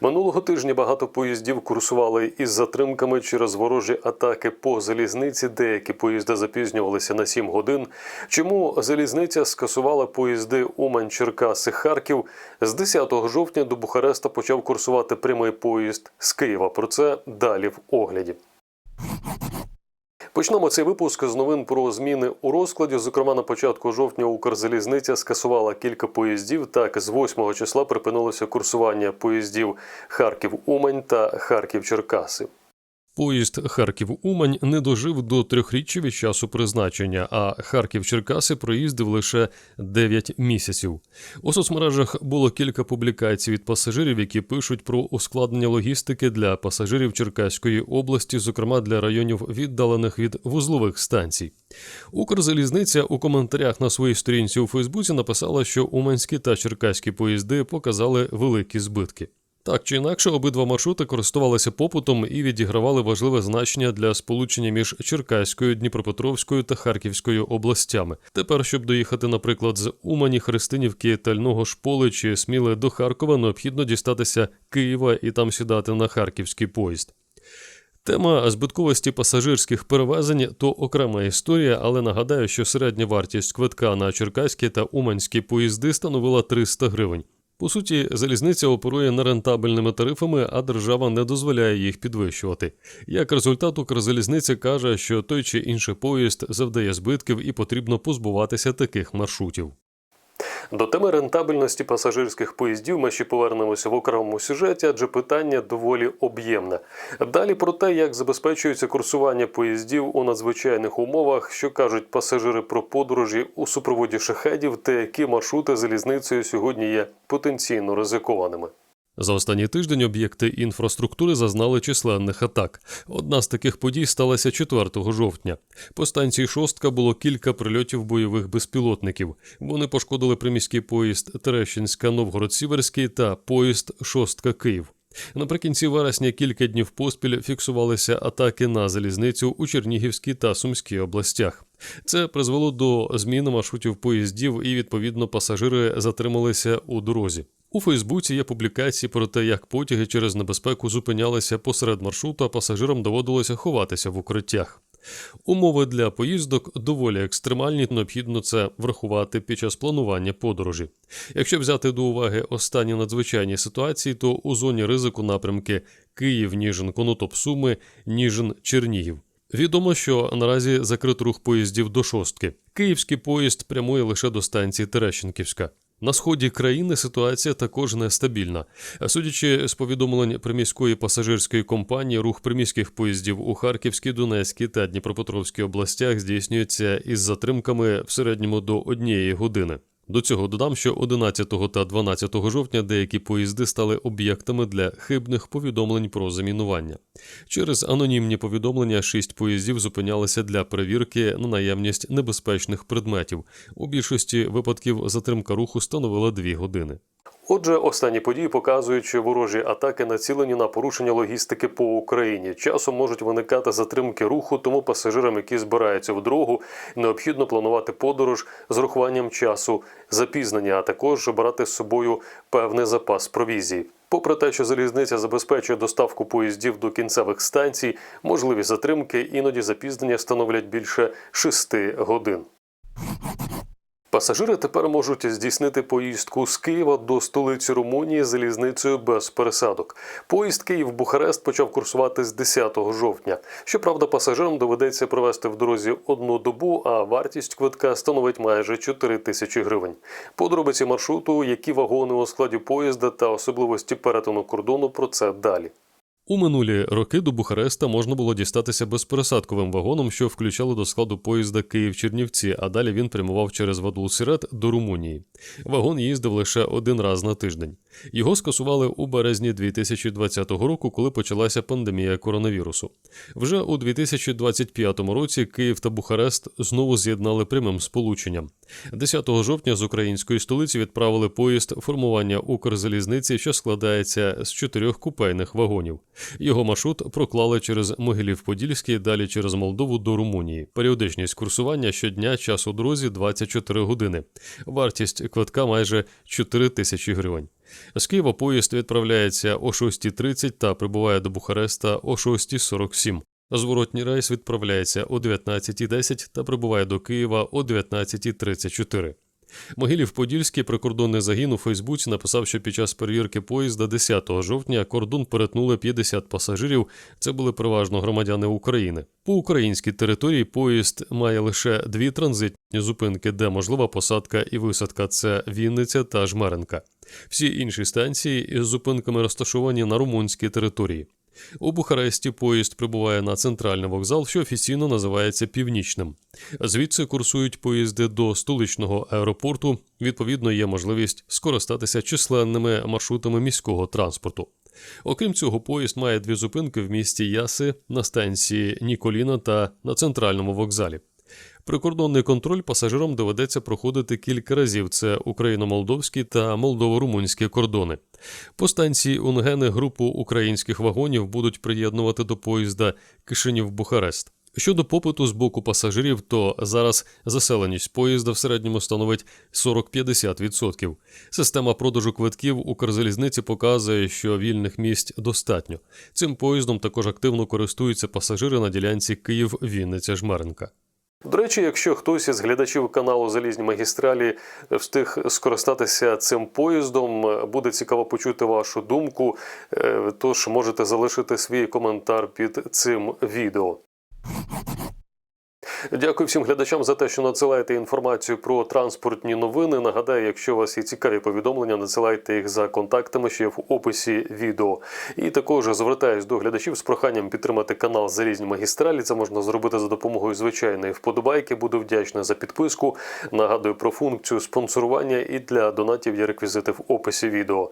Минулого тижня багато поїздів курсували із затримками через ворожі атаки по залізниці. Деякі поїзди запізнювалися на 7 годин. Чому залізниця скасувала поїзди Умань, Черкаси, Харків? З 10 жовтня до Бухареста почав курсувати прямий поїзд з Києва. Про це далі в огляді. Почнемо цей випуск з новин про зміни у розкладі. Зокрема, на початку жовтня Укрзалізниця скасувала кілька поїздів. Так, з 8 числа припинилося курсування поїздів Харків-Умань та Харків-Черкаси. Поїзд Харків-Умань не дожив до трьохріччя від часу призначення, а Харків-Черкаси проїздив лише 9 місяців. У соцмережах було кілька публікацій від пасажирів, які пишуть про ускладнення логістики для пасажирів Черкаської області, зокрема для районів віддалених від вузлових станцій. Укрзалізниця у коментарях на своїй сторінці у Фейсбуці написала, що уманські та черкаські поїзди показали великі збитки. Так чи інакше, обидва маршрути користувалися попитом і відігравали важливе значення для сполучення між Черкаською, Дніпропетровською та Харківською областями. Тепер, щоб доїхати, наприклад, з Умані, Христинівки, Тального Шполи чи Сміли до Харкова, необхідно дістатися Києва і там сідати на харківський поїзд. Тема збитковості пасажирських перевезень то окрема історія, але нагадаю, що середня вартість квитка на черкаські та уманські поїзди становила 300 гривень. По суті, залізниця оперує нерентабельними тарифами, а держава не дозволяє їх підвищувати. Як результат, Укрзалізниця каже, що той чи інший поїзд завдає збитків і потрібно позбуватися таких маршрутів. До теми рентабельності пасажирських поїздів ми ще повернемося в окремому сюжеті, адже питання доволі об'ємне. Далі про те, як забезпечується курсування поїздів у надзвичайних умовах, що кажуть пасажири про подорожі у супроводі шахедів, та які маршрути залізницею сьогодні є потенційно ризикованими. За останній тиждень об'єкти інфраструктури зазнали численних атак. Одна з таких подій сталася 4 жовтня. По станції Шостка було кілька прильотів бойових безпілотників. Вони пошкодили приміський поїзд Терещинська Новгород-Сіверський та поїзд Шостка Київ. Наприкінці вересня кілька днів поспіль фіксувалися атаки на залізницю у Чернігівській та Сумській областях. Це призвело до зміни маршрутів поїздів, і відповідно пасажири затрималися у дорозі. У Фейсбуці є публікації про те, як потяги через небезпеку зупинялися посеред маршруту, а пасажирам доводилося ховатися в укриттях. Умови для поїздок доволі екстремальні, необхідно це врахувати під час планування подорожі. Якщо взяти до уваги останні надзвичайні ситуації, то у зоні ризику напрямки Київ, Ніжин, Конотоп, Суми, Ніжин, Чернігів. Відомо, що наразі закрит рух поїздів до шостки. Київський поїзд прямує лише до станції Терещенківська. На сході країни ситуація також нестабільна. Судячи з повідомлень приміської пасажирської компанії, рух приміських поїздів у Харківській, Донецькій та Дніпропетровській областях здійснюється із затримками в середньому до однієї години. До цього додам, що 11 та 12 жовтня деякі поїзди стали об'єктами для хибних повідомлень про замінування. Через анонімні повідомлення шість поїздів зупинялися для перевірки на наявність небезпечних предметів. У більшості випадків затримка руху становила дві години. Отже, останні події показують, що ворожі атаки націлені на порушення логістики по Україні. Часом можуть виникати затримки руху, тому пасажирам, які збираються в дорогу, необхідно планувати подорож з рахуванням часу запізнення, а також брати з собою певний запас провізії. Попри те, що залізниця забезпечує доставку поїздів до кінцевих станцій, можливі затримки іноді запізнення становлять більше 6 годин. Пасажири тепер можуть здійснити поїздку з Києва до столиці Румунії залізницею без пересадок. Поїзд Київ-Бухарест почав курсувати з 10 жовтня. Щоправда, пасажирам доведеться провести в дорозі одну добу, а вартість квитка становить майже 4 тисячі гривень. Подробиці маршруту, які вагони у складі поїзда та особливості перетину кордону. Про це далі. У минулі роки до Бухареста можна було дістатися безпересадковим вагоном, що включали до складу поїзда Київ-Чернівці, а далі він прямував через Вадул-Сірет до Румунії. Вагон їздив лише один раз на тиждень. Його скасували у березні 2020 року, коли почалася пандемія коронавірусу. Вже у 2025 році Київ та Бухарест знову з'єднали прямим сполученням. 10 жовтня з української столиці відправили поїзд формування Укрзалізниці, що складається з чотирьох купейних вагонів. Його маршрут проклали через Могилів-Подільський, далі через Молдову до Румунії. Періодичність курсування щодня час у дорозі 24 години. Вартість квитка майже 4 тисячі гривень. З Києва поїзд відправляється о 6.30 та прибуває до Бухареста о 6.47. Зворотній рейс відправляється о 19.10 та прибуває до Києва о 19.34. Могилів-Подільський прикордонний загін у Фейсбуці написав, що під час перевірки поїзда 10 жовтня кордон перетнули 50 пасажирів. Це були переважно громадяни України. По українській території поїзд має лише дві транзитні зупинки, де можлива посадка і висадка. Це Вінниця та Жмеренка. Всі інші станції із зупинками розташовані на румунській території. У Бухаресті поїзд прибуває на центральний вокзал, що офіційно називається Північним. Звідси курсують поїзди до столичного аеропорту. Відповідно, є можливість скористатися численними маршрутами міського транспорту. Окрім цього, поїзд має дві зупинки в місті Яси на станції Ніколіна та на центральному вокзалі. Прикордонний контроль пасажирам доведеться проходити кілька разів: це україно-молдовські та молдово-румунські кордони. По станції Унгени групу українських вагонів будуть приєднувати до поїзда Кишинів-Бухарест. Щодо попиту з боку пасажирів, то зараз заселеність поїзда в середньому становить 40-50%. Система продажу квитків Укрзалізниці показує, що вільних місць достатньо. Цим поїздом також активно користуються пасажири на ділянці Київ-Вінниця-Жмеренка. До речі, якщо хтось із глядачів каналу Залізні магістралі встиг скористатися цим поїздом, буде цікаво почути вашу думку. Е, Тож можете залишити свій коментар під цим відео. Дякую всім глядачам за те, що надсилаєте інформацію про транспортні новини. Нагадаю, якщо у вас є цікаві повідомлення, надсилайте їх за контактами, що є в описі відео. І також звертаюсь до глядачів з проханням підтримати канал Залізні магістралі. Це можна зробити за допомогою звичайної вподобайки. Буду вдячний за підписку. Нагадую про функцію спонсорування і для донатів є реквізити в описі відео.